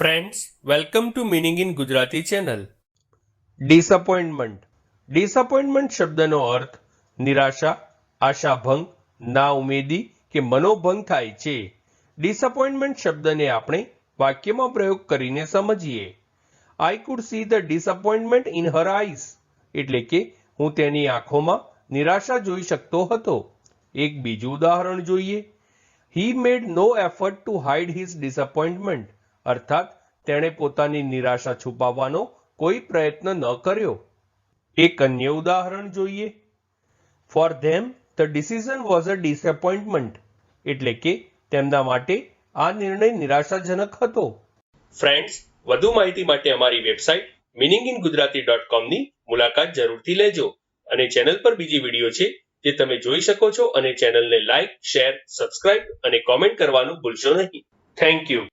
Friends welcome to meaning in Gujarati channel disappointment disappointment શબ્દનો અર્થ નિરાશા, આશાભંગ ના ઉમેદી કે મનોભંગ થાય છે. ડિસઅપોઇન્ટમેન્ટ શબ્દને આપણે વાક્યમાં પ્રયોગ કરીને સમજીએ. I could see the disappointment in her eyes એટલે કે હું તેની આંખોમાં નિરાશા જોઈ શકતો હતો. એક બીજું ઉદાહરણ જોઈએ. He made no effort to hide his disappointment અર્થાત, તેણે પોતાની નિરાશા છુપાવવાનો કોઈ પ્રયત્ન ન કર્યો. એક અન્ય ઉદાહરણ જોઈએ. For them the decision was a disappointment એટલે કે તેમના માટે આ નિર્ણય નિરાશાજનક હતો. ફ્રેન્ડ્સ વધુ માહિતી માટે અમારી website meaning in Gujarati dot કોમની મુલાકાત જરૂરથી લેજો અને ચેનલ પર બીજી વીડિયો છે જે તમે જોઈ શકો છો અને ચેનલને લાઇક શેર સબસ્ક્રાઇબ અને કોમેન્ટ કરવાનું ભૂલશો નહીં. Thank you